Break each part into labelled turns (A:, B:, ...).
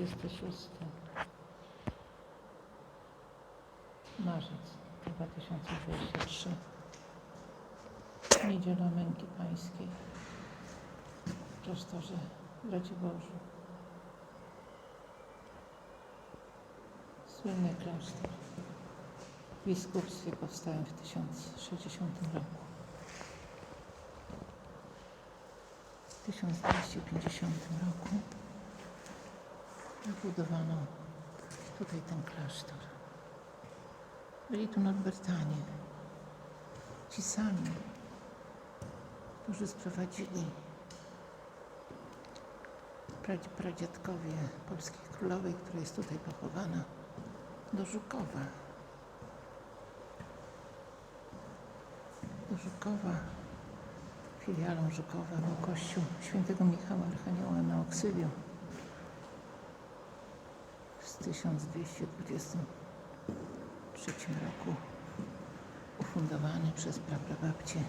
A: 26 marzec 2023 Niedziela Męki Pańskiej. W klasztorze w Raciborzu. Słynny klasztor. W biskupstwie powstałym w 1060 roku. W 1250 roku wybudowano tutaj ten klasztor. Byli tu Norbertanie, ci sami, którzy sprowadzili pradzi- pradziadkowie polskiej królowej, która jest tutaj pochowana, do Żukowa. Do Żukowa, filialą Żukowa był kościół świętego Michała Archanioła na Oksywiu 1223 roku ufundowany przez praprababcię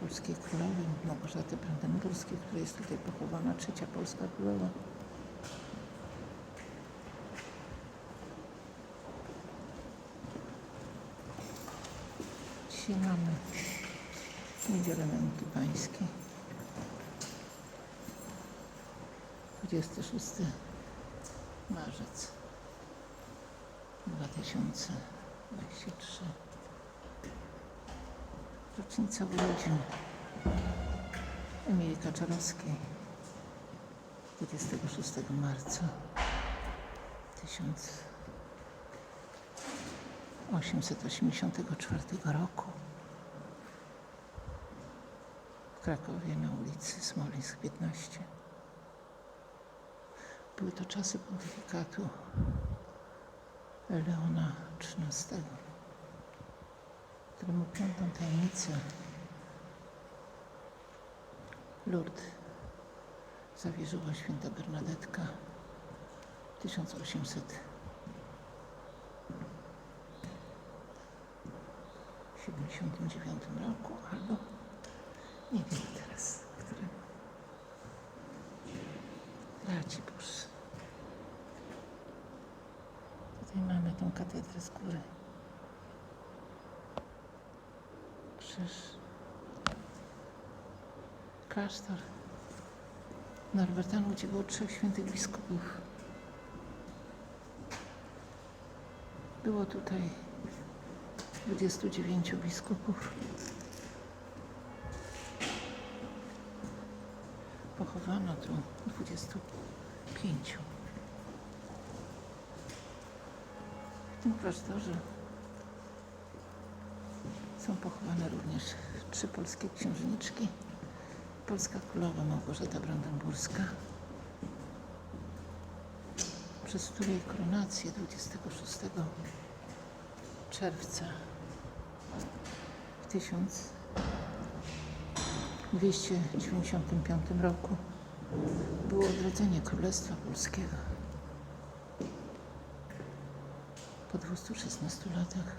A: polskiej królowej Małgorzaty Brandenburskiej, która jest tutaj pochowana, trzecia polska królowa. Dzisiaj mamy Niedzielę Męki Pańskiej. 26 marzec 2023 rocznica urodzin Emilii Kaczorowskiej 26 marca 1884 roku w Krakowie na ulicy Smolińsk 15. Były to czasy pontyfikatu Leona XIII, któremu piątą tajemnicę Lourdes zawierzyła święta Bernadetka w 1879 roku, albo nie wiem teraz, którym Racibórz. Tutaj katedrę z góry. Krzyż. Klasztor Norbertanów, gdzie było trzech świętych biskupów. Było tutaj 29 biskupów. Pochowano tu 25. tym klasztorze są pochowane również trzy polskie księżniczki. Polska królowa Małgorzata Brandenburska, przez której koronację 26 czerwca w 1295 roku było odrodzenie Królestwa Polskiego. Po 216 latach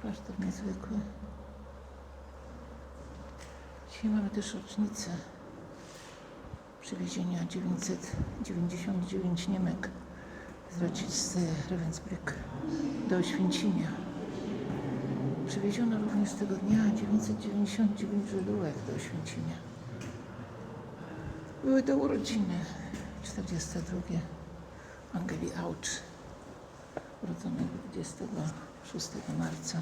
A: klasztor niezwykły. Dzisiaj mamy też rocznicę przywiezienia 999 Niemek z Racicy Ravensbrück do Oświęcimia. Przywieziono również tego dnia 999 Żydówek do Oświęcimia. Były to urodziny 42 Angeli Aucz, urodzonego 26 marca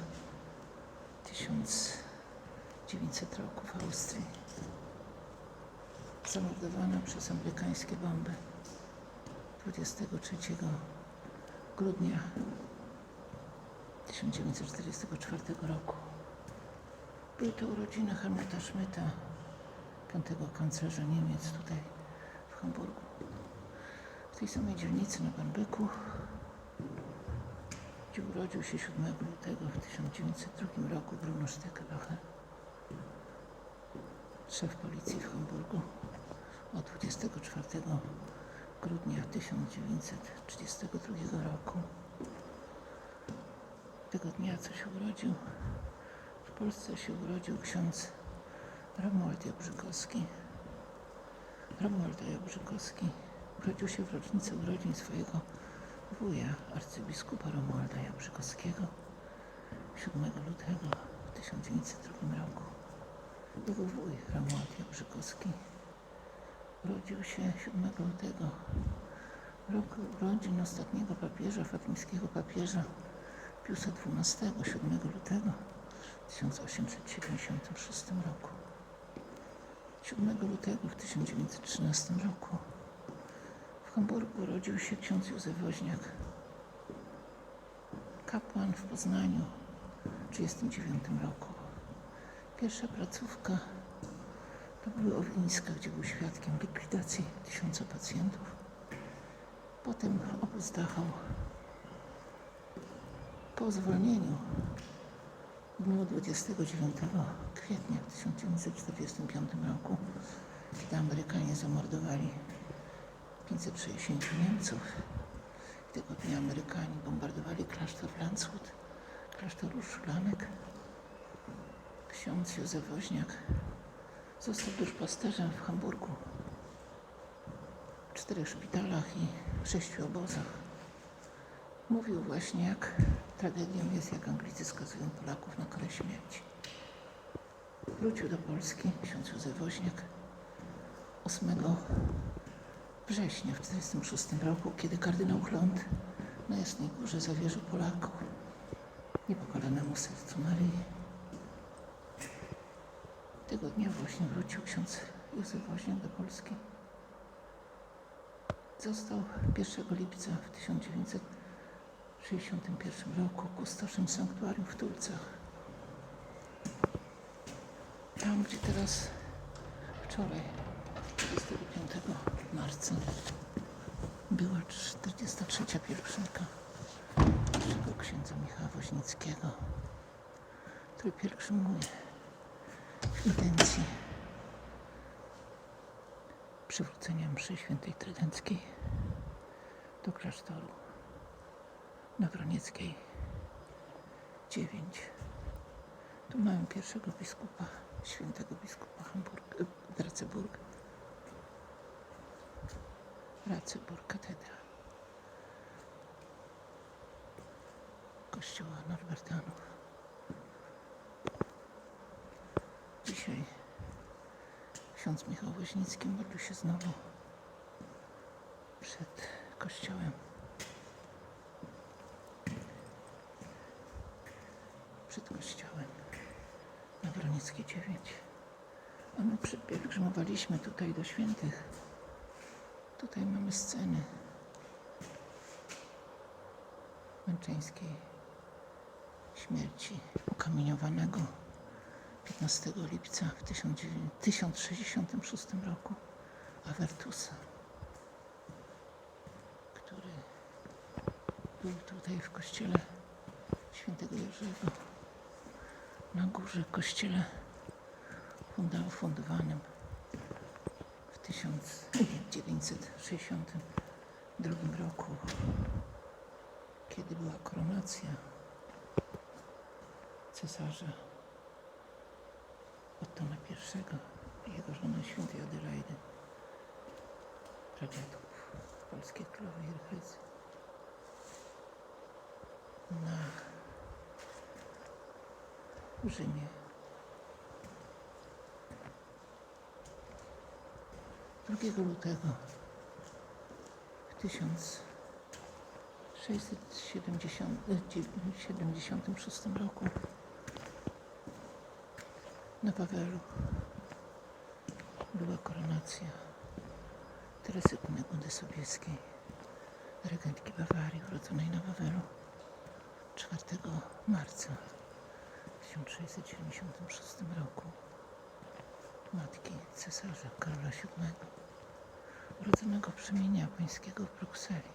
A: 1900 roku w Austrii. Zamordowana przez amerykańskie bomby 23 grudnia 1944 roku. Były to urodziny Helmuta Schmidta, piątego kanclerza Niemiec tutaj w Hamburgu. W tej samej dzielnicy na Banbyku, gdzie urodził się 7 lutego w 1902 roku Bruno Steckelbacher, szef policji w Hamburgu od 24 grudnia 1932 roku. Tego dnia, co się urodził, w Polsce się urodził ksiądz Romuald Jabrzykowski, Romuald Jabrzykowski urodził się w rocznicę urodzin swojego wuja, arcybiskupa Romualda Jabrzykowskiego 7 lutego w 1902 roku. Jego wuj Romuald Jabrzykowski urodził się 7 lutego roku urodzin ostatniego papieża, fatimskiego papieża Piusa XII, 7 lutego w 1876 roku. 7 lutego w 1913 roku Hamburgu urodził się ksiądz Józef Woźniak, kapłan w Poznaniu w 1939 roku. Pierwsza placówka to były Owiniska, gdzie był świadkiem likwidacji tysiąca pacjentów. Potem obóz Dachau. Po zwolnieniu w dniu 29 kwietnia w 1945 roku, kiedy Amerykanie zamordowali 560 Niemców, tego dnia Amerykanie bombardowali klasztor Landshut, klasztor Szklanek, ksiądz Józef Woźniak został duszpasterzem w Hamburgu, w czterech szpitalach i sześciu obozach. Mówił właśnie, jak tragedią jest, jak Anglicy skazują Polaków na karę śmierci. Wrócił do Polski ksiądz Józef Woźniak 8 września w 1946 roku, kiedy kardynał Chląd na Jasnej Górze zawierzył Polaków niepokalanemu sercu Maryi. Tego dnia właśnie wrócił ksiądz Józef Woźniak do Polski. Został 1 lipca w 1961 roku kustoszem sanktuarium w Tulcach. Tam, gdzie teraz wczoraj, 25 marca, była 43. pielgrzymka naszego księdza Michała Woźnickiego, który pielgrzymuje w intencji przywrócenia mszy świętej trydenckiej do klasztoru na Wronieckiej 9. Tu mamy pierwszego biskupa, świętego biskupa Hamburg, e, Ratzeburg. Ratzeburg, katedra kościoła Norbertanów. Dzisiaj ksiądz Michał Woźnicki modlił się znowu przed kościołem. Przed kościołem na Wronieckiej 9. A my pielgrzymowaliśmy tutaj do świętych. Tutaj mamy sceny męczeńskiej śmierci ukamieniowanego 15 lipca w 1066 roku Avertusa, który był tutaj w kościele świętego Jerzego na górze kościele fundowanym 1962 roku, kiedy była koronacja cesarza Ottona I i jego żony świętej Adelaidy, pradziadków polskiej królowej Rychrycy. Na Rzymie. Drugiego lutego w 1676 roku na Wawelu była koronacja Teresy Kunegundy Sobieskiej, regentki Bawarii, urodzonej na Wawelu 4 marca w 1676 roku. Matki cesarza Karola VII, urodzonego przemienia pańskiego w Brukseli.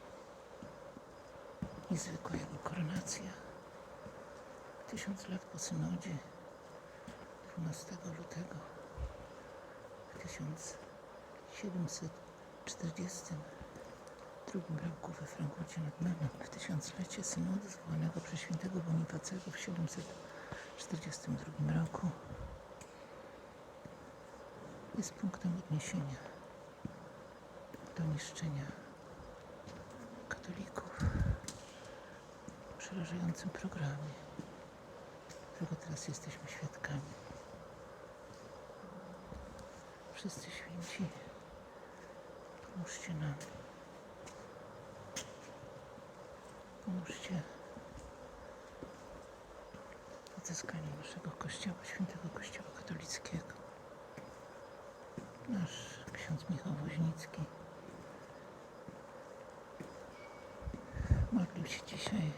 A: Niezwykła jego koronacja. Tysiąc lat po synodzie 12 lutego w 1742 roku we Frankfurcie nad Menem w tysiąclecie synodu zwołanego przez świętego Bonifacego w 742 roku jest punktem odniesienia do niszczenia katolików w przerażającym programie, którego teraz jesteśmy świadkami. Wszyscy święci, pomóżcie nam. Pomóżcie odzyskaniu naszego Kościoła, świętego Kościoła katolickiego. Nasz ksiądz Michał Woźnicki modlił się dzisiaj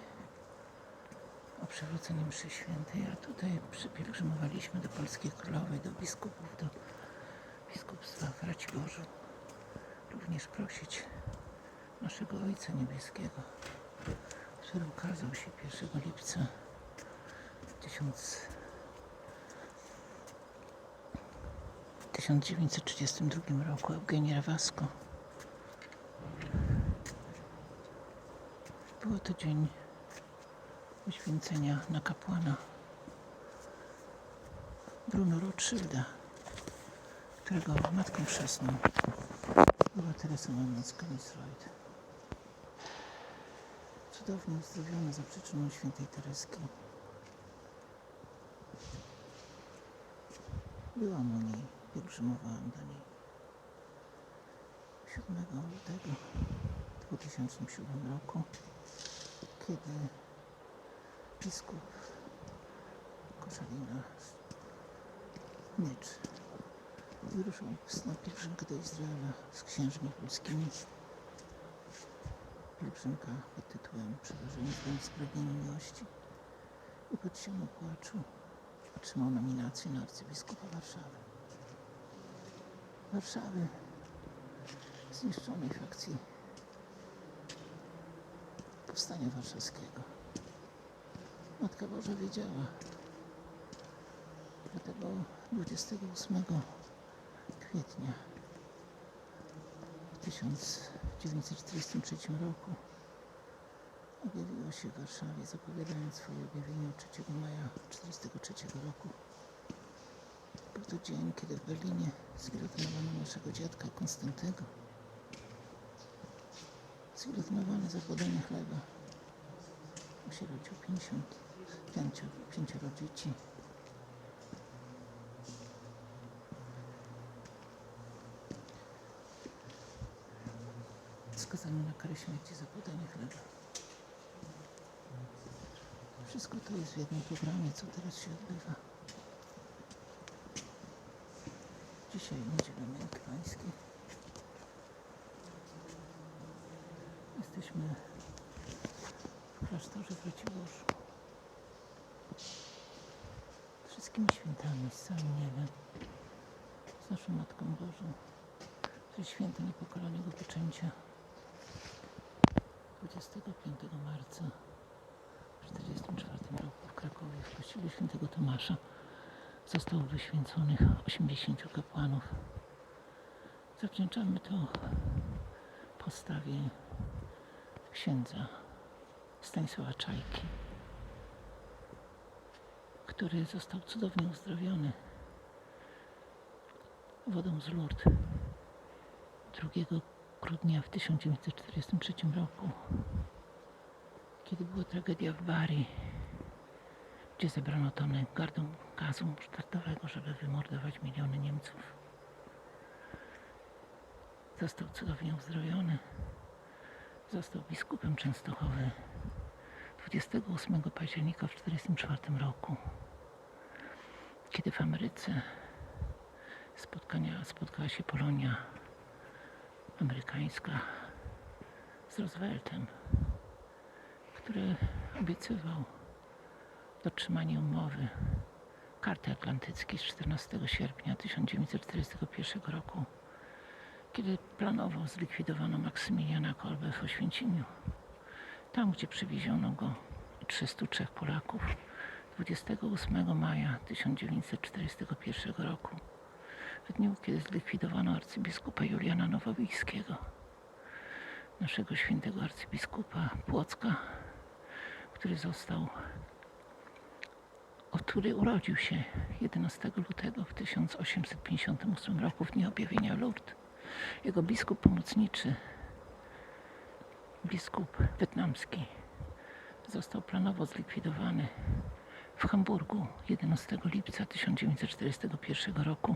A: o przywrócenie mszy świętej, a tutaj przypielgrzymowaliśmy do Polskiej Królowej, do biskupów, do biskupstwa w Raciborzu. Również prosić naszego Ojca Niebieskiego, który ukazał się 1 lipca 1000 w 1932 roku Eugenii Rawasko. Było to dzień uświęcenia na kapłana Bruno Rothschilda, którego matką chrzestną była Teresa Mamnocka-Nisroyd. Cudownie uzdrowiona za przyczyną świętej Tereski. Byłam u niej, pielgrzymowałam do niej. 7 lutego 2007 roku, kiedy biskup Koszalina Nycz wyruszył na pielgrzymkę do Izraela z księżmi polskimi. Pielgrzymka pod tytułem Przerażenie w bezpragnieniu miłości i pod ścianą płaczu otrzymał nominację na arcybiskupa Warszawy. Warszawy zniszczonej w akcji Powstania Warszawskiego. Matka Boża wiedziała, dlatego 28 kwietnia w 1943 roku objawiła się w Warszawie, zapowiadając swoje objawienie 3 maja 1943 roku. Był to dzień, kiedy w Berlinie zgilotynowano naszego dziadka Konstantego. Zgilotynowany za podanie chleba. Osierodził 55 pięcioro dzieci. Skazano na karę śmierci za podanie chleba. Wszystko to jest w jednym programie, co teraz się odbywa. Męki Pańskiej. Jesteśmy w klasztorze w Raciborzu. Wszystkimi świętami, z całym niebem, z naszą Matką Bożą, jest święto niepokalanego poczęcia 25 marca w 1944 roku w Krakowie w kościele świętego Tomasza zostało wyświęconych 80 kapłanów. Zawdzięczamy to postawie księdza Stanisława Czajki, który został cudownie uzdrowiony wodą z Lourdes 2 grudnia w 1943 roku, kiedy była tragedia w Bari, gdzie zebrano tony gardą gazu sztartowego, żeby wymordować miliony Niemców. Został cudownie uzdrowiony. Został biskupem Częstochowy 28 października w 1944 roku, kiedy w Ameryce spotkania, spotkała się Polonia amerykańska z Rooseveltem, który obiecywał dotrzymanie umowy Karty Atlantyckiej z 14 sierpnia 1941 roku, kiedy planowo zlikwidowano Maksymiliana Kolbę w Oświęcimiu. Tam, gdzie przywieziono go 303 Polaków 28 maja 1941 roku, w dniu, kiedy zlikwidowano arcybiskupa Juliana Nowowiejskiego, naszego świętego arcybiskupa Płocka, który został, o który urodził się 11 lutego w 1858 roku w dniu objawienia Lourdes. Jego biskup pomocniczy, biskup wietnamski, został planowo zlikwidowany w Hamburgu 11 lipca 1941 roku,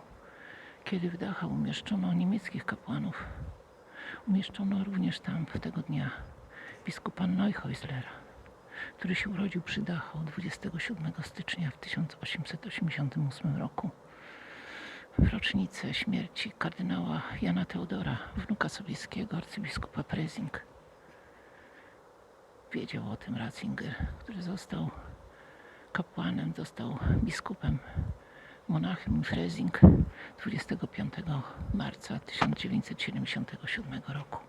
A: kiedy w Dachau umieszczono niemieckich kapłanów. Umieszczono również tam w tego dnia biskupa Neuhäuslera, który się urodził przy Dachau 27 stycznia w 1888 roku. W rocznicę śmierci kardynała Jana Teodora, wnuka Sobieskiego, arcybiskupa Prezing. Wiedział o tym Ratzinger, który został kapłanem, został biskupem Monachium i Frezing 25 marca 1977 roku.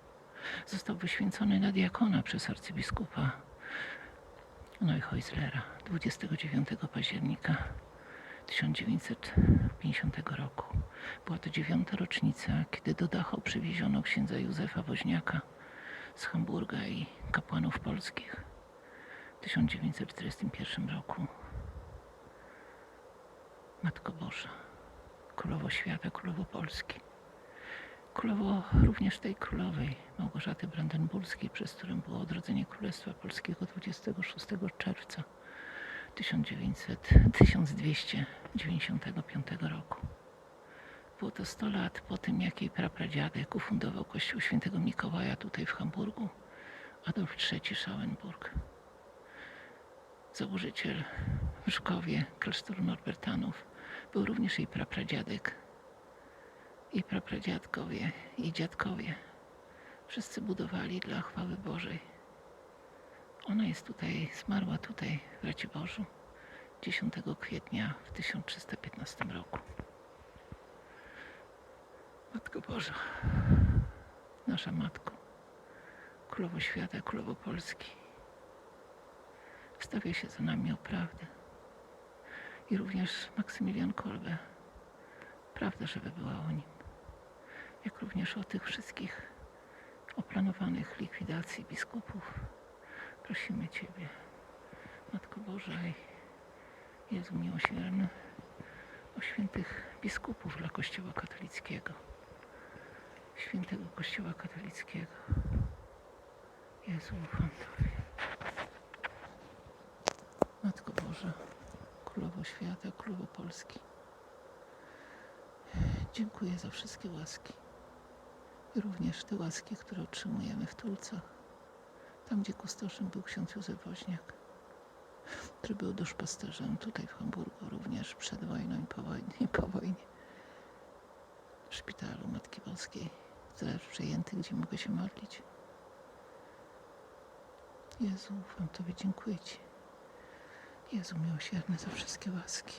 A: Został wyświęcony na diakona przez arcybiskupa Neuhäuslera 29 października 1950 roku. Była to dziewiąta rocznica, kiedy do Dachau przywieziono księdza Józefa Woźniaka z Hamburga i kapłanów polskich w 1941 roku. Matko Boża, Królowo Świata, Królowo Polski. Królowo również tej królowej, Małgorzaty Brandenburskiej, przez którą było odrodzenie Królestwa Polskiego 26 czerwca 1900, 1295 roku. Było to 100 lat po tym, jak jej prapradziadek ufundował kościół świętego Mikołaja tutaj w Hamburgu, Adolf III Schauenburg. Założyciel w Żkowie klasztoru Norbertanów był również jej prapradziadek, i prapradziadkowie, i dziadkowie. Wszyscy budowali dla chwały Bożej. Ona jest tutaj, zmarła tutaj w Raciborzu 10 kwietnia w 1315 roku. Matko Boża, nasza Matko, Królowo Świata, Królowo Polski, wstawia się za nami o prawdę. I również Maksymilian Kolbe, prawda, żeby była o nim. Jak również o tych wszystkich oplanowanych likwidacji biskupów. Prosimy Ciebie, Matko Boża i Jezu miłosierny, o świętych biskupów dla Kościoła katolickiego, świętego Kościoła katolickiego. Jezu, ufam Tobie. Matko Boża, Królowo Świata, Królowo Polski. Dziękuję za wszystkie łaski. Również te łaski, które otrzymujemy w Tulcach. Tam, gdzie kustoszem był ksiądz Józef Woźniak, który był duszpasterzem tutaj w Hamburgu również przed wojną i po wojnie. Po wojnie. W szpitalu Matki Boskiej, teraz przejęty, gdzie mogę się modlić. Jezu, ufam Tobie, dziękuję Ci. Jezu miłosierny za wszystkie łaski.